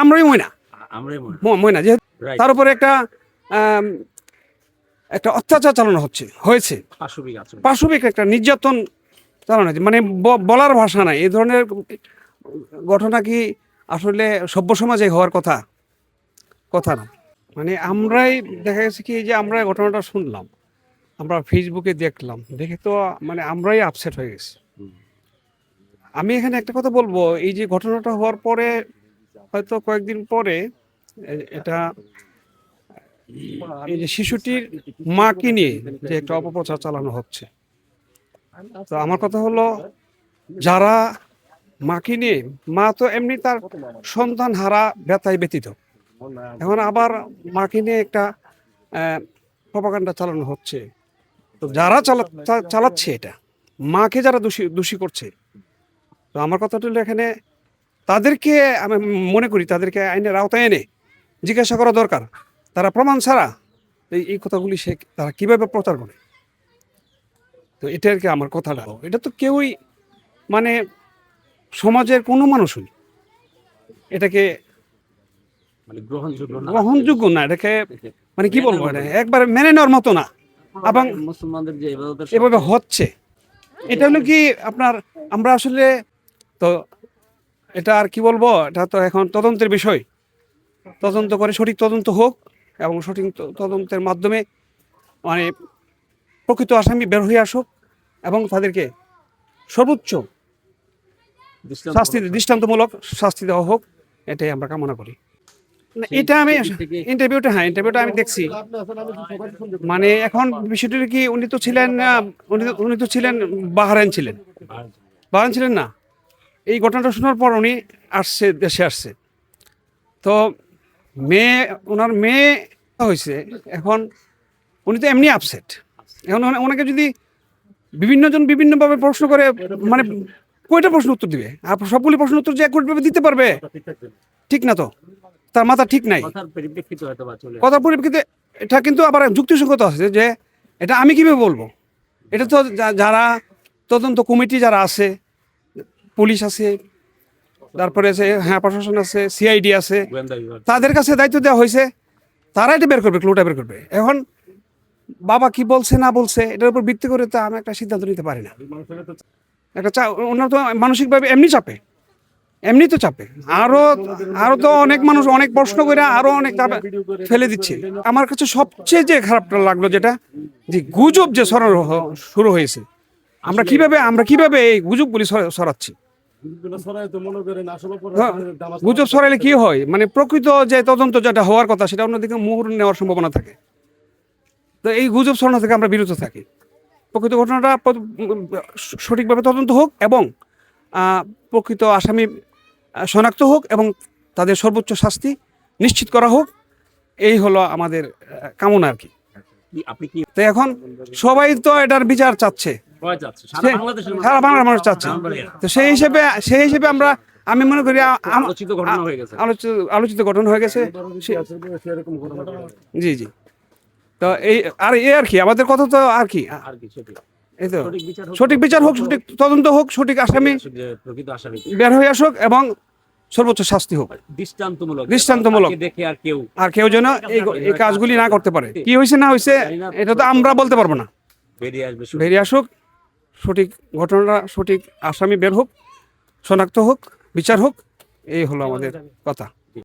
আমরাই ময়না। ময়না। যেহেতু তার উপরে একটা একটা অত্যাচার চালানো হচ্ছে হয়েছে। পাশবিক একটা নির্যাতন চালানো হয়েছে। মানে বলার ভাষা নাই। এই ধরনের ঘটনা কি আসলে সভ্য সমাজে হওয়ার কথা? কথা না। মানে আমরাই দেখা গেছে কি যে আমরা ঘটনাটা শুনলাম আমরা ফেসবুকে দেখলাম দেখে তো মানে আমরাই আপসেট হয়ে গেছি। আমি এখানে একটা কথা বলব, এই যে ঘটনাটা হওয়ার পরে হয়তো কয়েকদিন পরে এটা, এই যে শিশুটির মাকে নিয়ে যে একটা অপপ্রচার চালানো হচ্ছে। তো আমার কথা হলো, যারা মাকে নিয়ে, মা তো এমনি তার সন্তান হারা ব্যথায় ব্যতীত এখন আবার মাকে নিয়ে একটা প্রপাগান্ডা চালানো হচ্ছে। তো যারা চালা চালাচ্ছে এটা, মাকে যারা দোষী দোষী করছে তো আমার কথাটা হলো এখানে তাদেরকে আমি মনে করি তাদেরকে আইনের আওতায় এনে জিজ্ঞাসা করা দরকার। তারা প্রমাণ ছাড়া এই এই কথাগুলি সে তারা কীভাবে প্রচার করে? তো এটা আর কি আমার কথাটা। এটা তো কেউই মানে সমাজের কোনো মানুষই এটাকে মানে গ্রহণযোগ্য না। গ্রহণযোগ্য না এটাকে মানে কি বলব এটা? একবার মেনে নেওয়ার মতো না। এবং মুসলমানদের যে এভাবে হচ্ছে। এটা হলো কি আপনার আমরা আসলে তো এটা আর কি বলব? এটা তো এখন তদন্তের বিষয়। তদন্ত করে সঠিক তদন্ত হোক এবং সঠিক তদন্তের মাধ্যমে মানে প্রকৃত আসামি বের হয়ে আসুক এবং তাদেরকে সর্বোচ্চ শাস্তি দৃষ্টান্তমূলক শাস্তি দেওয়া হোক এটাই আমরা কামনা করি। এটা আমি ইন্টারভিউটা হ্যাঁ ইন্টারভিউটা আমি দেখছি। মানে এখন বিষয়টি কি উনি তো ছিলেন উনি তো- উনি তো ছিলেন বাহারাইন ছিলেন। বাহারাইন ছিলেন না? এই ঘটনাটা শোনার পর উনি আসছে দেশে আসছে। তো মেয়ে ওনার মেয়ে হয়েছে এখন উনি তো এমনি আপসেট এখন ওনা- ওনাকে যদি বিভিন্ন জন বিভিন্নভাবে প্রশ্ন করে মানে কয়টা প্রশ্ন উত্তর দিবে? আর সবগুলি প্রশ্ন উত্তর যে একভাবে দিতে পারবে ঠিক না তো? তার মাথা ঠিক নাই। কথার পরিপ্রেক্ষিতে এটা কিন্তু আবার যুক্তিসঙ্গত আছে যে এটা আমি কীভাবে বলব? এটা তো যারা তদন্ত কমিটি যারা আছে পুলিশ আছে তারপরে আছে হ্যাঁ প্রশাসন আছে সিআইডি আছে। তাদের কাছে দায়িত্ব দেওয়া হয়েছে তারা এটা বের করবে ক্লুটা বের করবে। এখন বাবা কি বলছে না বলছে এটার উপর ভিত্তি করে তো আমি একটা সিদ্ধান্ত নিতে পারি না। একটা চা ওনার তো মানসিকভাবে এমনি চাপে এমনি তো চাপে। আরও আরও তো অনেক মানুষ অনেক প্রশ্ন করে আরও অনেক ফেলে দিচ্ছে। আমার কাছে সবচেয়ে যে খারাপটা লাগল যেটা যে গুজব যে সরানো শুরু হয়েছে আমরা কীভাবে আমরা কীভাবে এই গুজবগুলি সরা- সরাচ্ছি গুজব ছড়াইলে কি হয়? মানে প্রকৃত যে তদন্ত যেটা হওয়ার কথা সেটা অন্যদিকে মুহুর নেওয়ার সম্ভাবনা থাকে। তো এই গুজব ছড়ানো থেকে আমরা বিরত থাকি। প্রকৃত ঘটনাটা সঠিকভাবে তদন্ত হোক এবং প্রকৃত আসামি শনাক্ত হোক এবং তাদের সর্বোচ্চ শাস্তি নিশ্চিত করা হোক এই হলো আমাদের কামনা আর কি তো এখন সবাই তো এটার বিচার চাচ্ছে। সারা বাংলার মানুষ চাচ্ছে। তো সেই হিসেবে সেই হিসেবে আমরা আমি মনে করি আলোচিত ঘটনা হয়ে গেছে। আলোচিত ঘটনা হয়ে গেছে। জি জি। তো এই আর আর কি আমাদের কথা তো আর কি? এই তো। সঠিক বিচার হোক সঠিক তদন্ত হোক সঠিক আসামি বের হয়ে আসুক এবং সর্বোচ্চ শাস্তি হোক। দৃষ্টান্তমূলক। দৃষ্টান্তমূলক। দেখে আর কেউ আর কেউ যেন এই এই কাজগুলি না করতে পারে। কি হয়েছে না হয়েছে এটা তো আমরা বলতে পারব না। বেরিয়ে আসবে বেরিয়ে আসুক। সঠিক ঘটনাটা সঠিক আসামি বের হোক শনাক্ত হোক বিচার হোক এই হলো আমাদের কথা।